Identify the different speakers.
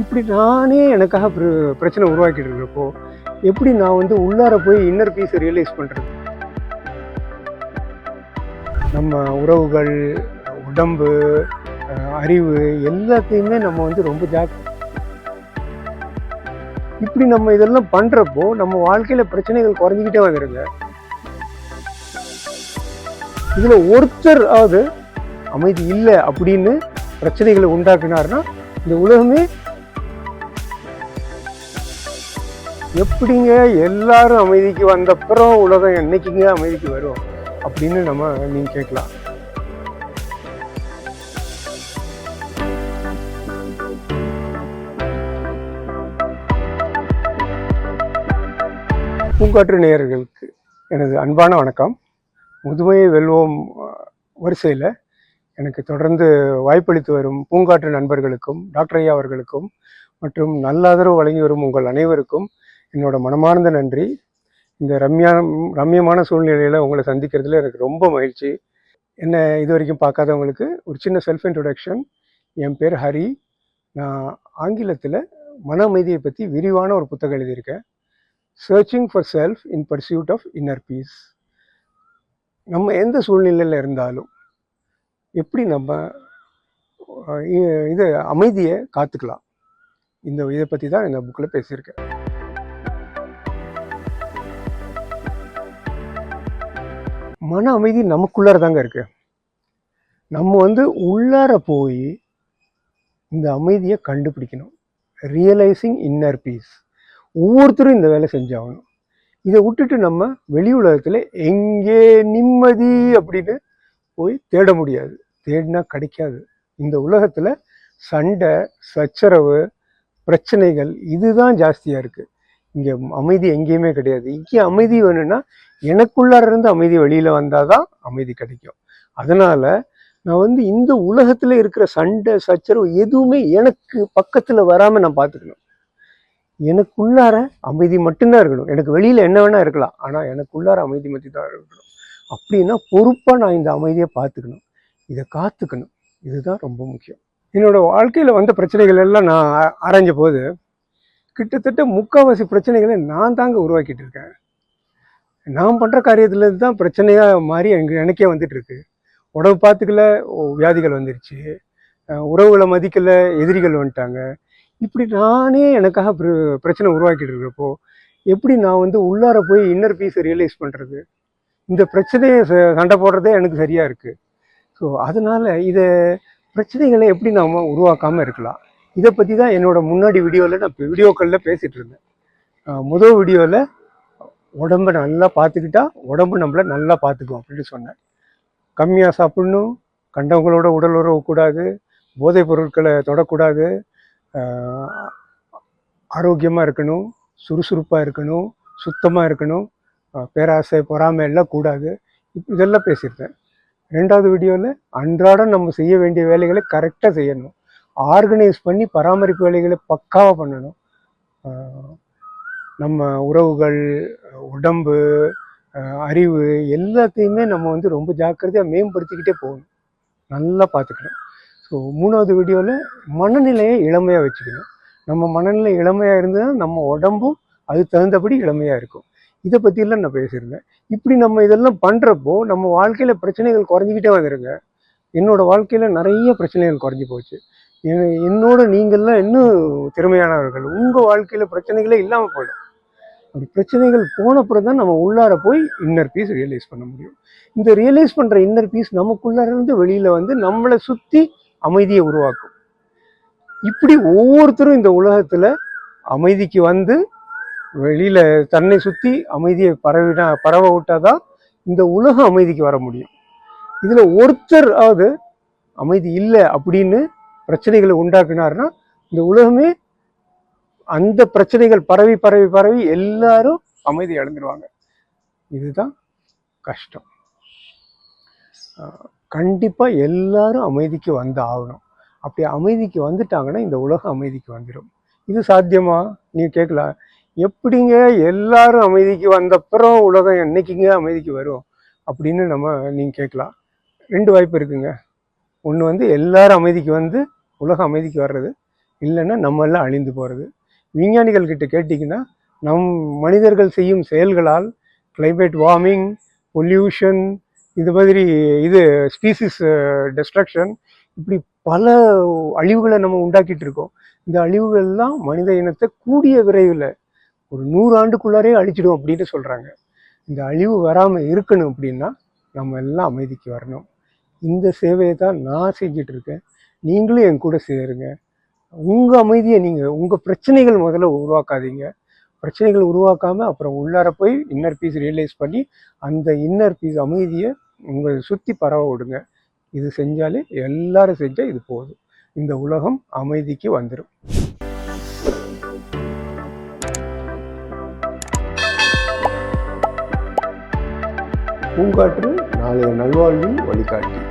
Speaker 1: இப்படி நானே எனக்காக பிர- பிரச்சனை உருவாக்கிட்டு இருக்கிறப்போ எப்படி நான் வந்து உள்ளார போய் இன்னர் பீஸை ரியலைஸ் பண்ணுறது நம்ம உறவுகள் உடம்பு அறிவு எல்லாத்தையுமே நம்ம வந்து ரொம்ப ஜாக் இப்படி நம்ம இதெல்லாம் பண்ணுறப்போ நம்ம வாழ்க்கையில் பிரச்சனைகள் குறைஞ்சிக்கிட்டே வந்துடுங்க இதில் ஒருத்தர் ஆவது அமைதி இல்லை அப்படின்னு பிரச்சனைகளை உண்டாக்குனாருன்னா இந்த உலகமே எப்படிங்க எல்லாரும் அமைதிக்கு வந்தப்புறம் உலகம் என்னைக்குங்க அமைதிக்கு வரும்? அப்படின்னு நம்ம நீ கேட்கலாம். பூங்காற்று நேயர்களுக்கு எனது அன்பான வணக்கம். முதுமையை வெல்வோம் வரிசையில் எனக்கு தொடர்ந்து வாய்ப்பளித்து வரும் பூங்காற்று நண்பர்களுக்கும் டாக்டர் ஐயா அவர்களுக்கும் மற்றும் நல்ல ஆதரவு வழங்கி வரும் உங்கள் அனைவருக்கும் என்னோட மனமார்ந்த நன்றி. இந்த ரம்யா ரம்யமான சூழ்நிலையில் உங்களை சந்திக்கிறதுல எனக்கு ரொம்ப மகிழ்ச்சி. என்ன இது வரைக்கும் பார்க்காதவங்களுக்கு ஒரு சின்ன செல்ஃப் இன்ட்ரொடக்ஷன் என் பேர் ஹரி. நான் ஆங்கிலத்தில் மன அமைதியை பற்றி விரிவான ஒரு புத்தகம் எழுதியிருக்கேன். Searching for self in pursuit of inner peace நம்ம எந்த சூழ்நிலையில் இருந்தாலும் எப்படி நம்ம இது அமைதியை காத்துக்கலாம். இந்த இதை பற்றி தான் இந்த புக்கில் பேசியிருக்கேன். மன அமைதி நமக்குள்ளார தாங்க இருக்கு. நம்ம வந்து உள்ளார போய் இந்த அமைதியை கண்டுபிடிக்கணும். ரியலைசிங் இன்னர் பீஸ் ஒவ்வொருத்தரும் இந்த வேலை செஞ்சாகணும். இதை விட்டுட்டு நம்ம வெளி உலகத்தில் எங்கே நிம்மதி அப்படின்னு போய் தேட முடியாது. தேடினா கிடைக்காது. இந்த உலகத்தில் சண்டை சச்சரவு பிரச்சனைகள் இதுதான் ஜாஸ்தியாக இருக்குது இங்கே அமைதி எங்கேயுமே கிடையாது. இங்கே அமைதி வேணும்னா எனக்குள்ளார இருந்து அமைதி வெளியில் வந்தால் தான் அமைதி கிடைக்கும். அதனால் நான் வந்து இந்த உலகத்தில் இருக்கிற சண்டை சச்சரவு எதுவுமே எனக்கு பக்கத்தில் வராமல் நான் பார்த்துக்கணும். எனக்குள்ளார அமைதி மட்டும்தான் இருக்கணும். எனக்கு வெளியில் என்ன வேணால் இருக்கலாம். ஆனால் எனக்குள்ளார அமைதி மட்டும் தான் இருக்கணும். அப்படின்னா பொறுப்பாக நான் இந்த அமைதியை பார்த்துக்கணும். இதை காத்துக்கணும். இதுதான் ரொம்ப முக்கியம். என்னோடய வாழ்க்கையில் வந்த பிரச்சனைகள் எல்லாம் நான் அரைஞ்ச போது கிட்டத்தட்ட முக்கால்வாசி பிரச்சனைகளை நான் தாங்க உருவாக்கிட்டு இருக்கேன். நான் பண்ணுற காரியத்துலேருந்து தான் பிரச்சனையாக மாறி எனக்கு எனக்கே வந்துட்டுருக்கு. உடம்பு பார்த்துக்கல வியாதிகள் வந்துருச்சு. உறவுகளை மதிக்கல எதிரிகள் வந்துட்டாங்க. இப்படி நானே எனக்காக பிரச்சனை உருவாக்கிட்டு இருக்கிறப்போ எப்படி நான் வந்து உள்ளார போய் இன்னர் பீஸை ரியலைஸ் பண்ணுறது இந்த பிரச்சனையை ச- சண்டை போடுறதே எனக்கு சரியாக இருக்குது ஸோ அதனால் இதை பிரச்சனைகளை எப்படி நாம் உருவாக்காமல் இருக்கலாம்? இதை பற்றி தான் என்னோட முன்னாடி வீடியோவில் நான் வீடியோக்களில் பேசிகிட்டு இருந்தேன் முதல் வீடியோவில் உடம்பை நல்லா பார்த்துக்கிட்டா உடம்பு நம்மளை நல்லா பார்த்துக்கும் அப்படின்னு சொன்னேன். கம்மியாக சாப்பிடணும் கண்டவங்களோட உடல் உறவு கூடாது போதைப் பொருட்களை தொடக்கூடாது ஆரோக்கியமாக இருக்கணும் சுறுசுறுப்பாக இருக்கணும் சுத்தமாக இருக்கணும் பேராசை பொறாமை எல்லாம் கூடாது. இதெல்லாம் பேசியிருந்தேன். ரெண்டாவது வீடியோவில் அன்றாடம் நம்ம செய்ய வேண்டிய வேலைகளை கரெக்டாக செய்யணும். ஆர்கனைஸ் பண்ணி பராமரிப்பு வேலைகளை பக்காவாக பண்ணணும். நம்ம உறவுகள் உடம்பு அறிவு எல்லாத்தையுமே நம்ம வந்து ரொம்ப ஜாக்கிரதையாக மேம்படுத்திக்கிட்டே போகணும். நல்லா பார்த்துக்கணும். ஸோ மூணாவது வீடியோவில் மனநிலையை இளமையாக வச்சுக்கணும். நம்ம மனநிலை இளமையாக இருந்ததுன்னா நம்ம உடம்பும் அதுக்கு தகுந்தபடி இளமையாக இருக்கும். இதை பற்றியெல்லாம் நான் பேசியிருந்தேன். இப்படி நம்ம இதெல்லாம் பண்ணுறப்போ நம்ம வாழ்க்கையில் பிரச்சனைகள் குறைஞ்சிக்கிட்டே வந்துருங்க. என்னோடய வாழ்க்கையில் நிறைய பிரச்சனைகள் குறைஞ்சி போச்சு. என்னோட நீங்கள்லாம் இன்னும் திறமையானவர்கள். உங்கள் வாழ்க்கையில் பிரச்சனைகளே இல்லாமல் போயிடும். அப்படி பிரச்சனைகள் போனப்புறம் தான் நம்ம உள்ளார போய் இன்னர் பீஸ் ரியலைஸ் பண்ண முடியும். இந்த ரியலைஸ் பண்ணுற இன்னர் பீஸ் நமக்குள்ளார இருந்து வெளியில் வந்து நம்மளை சுற்றி அமைதியை உருவாக்கும். இப்படி ஒவ்வொருத்தரும் இந்த உலகத்தில் அமைதிக்கு வந்து வெளியில் தன்னை சுற்றி அமைதியை பரவினா பரவ விட்டாதான் இந்த உலகம் அமைதிக்கு வர முடியும். இதில் ஒருத்தராவது அமைதி இல்லை அப்படின்னு பிரச்சனைகளை உண்டாக்குனாருன்னா இந்த உலகமே அந்த பிரச்சனைகள் பரவி பரவி பரவி எல்லாரும் அமைதி அடைஞ்சிருவாங்க இதுதான் கஷ்டம். கண்டிப்பாக எல்லாரும் அமைதிக்கு வந்து ஆகணும். அப்படி அமைதிக்கு வந்துட்டாங்கன்னா இந்த உலகம் அமைதிக்கு வந்துடும் இது சாத்தியமா? நீங்கள் கேட்கலாம் எப்படிங்க எல்லாரும் அமைதிக்கு வந்தப்புறம் உலகம் என்னைக்குங்க அமைதிக்கு வரும்? அப்படின்னு நம்ம நீங்கள் கேட்கலாம் ரெண்டு வாய்ப்பு இருக்குங்க. ஒன்று வந்து எல்லாரும் அமைதிக்கு வந்து உலக அமைதிக்கு வர்றது இல்லைன்னா நம்ம எல்லாம் அழிந்து போகிறது விஞ்ஞானிகள் கிட்ட கேட்டிங்கன்னா நம் மனிதர்கள் செய்யும் செயல்களால் கிளைமேட் வார்மிங் பொல்யூஷன் இது மாதிரி இது ஸ்பீசிஸ் டெஸ்ட்ரக்ஷன் இப்படி பல அழிவுகளை நம்ம உண்டாக்கிட்டு இருக்கோம். இந்த அழிவுகள்லாம் மனித இனத்தை கூடிய விரைவில் ஒரு நூறு ஆண்டுக்குள்ளாரே அழிச்சிடும் அப்படின்னு சொல்கிறாங்க இந்த அழிவு வராமல் இருக்கணும் அப்படின்னா நம்ம எல்லாம் அமைதிக்கு வரணும். இந்த சேவையை தான் நான் செஞ்சிட்ருக்கேன் நீங்களும் என் கூட சேருங்க. உங்கள் அமைதியை நீங்கள் உங்கள் பிரச்சனைகள் முதல்ல உருவாக்காதீங்க. பிரச்சனைகள் உருவாக்காமல் அப்புறம் உள்ளார போய் இன்னர் பீஸ் ரியலைஸ் பண்ணி அந்த இன்னர் பீஸ் அமைதியை உங்களை சுற்றி பரவ விடுங்க. இது செஞ்சாலே எல்லாரும் செஞ்சால் இது போதும். இந்த உலகம் அமைதிக்கு வந்துடும் பூங்காற்று நாளைய நல்வாழ்வின் வழிகாட்டி.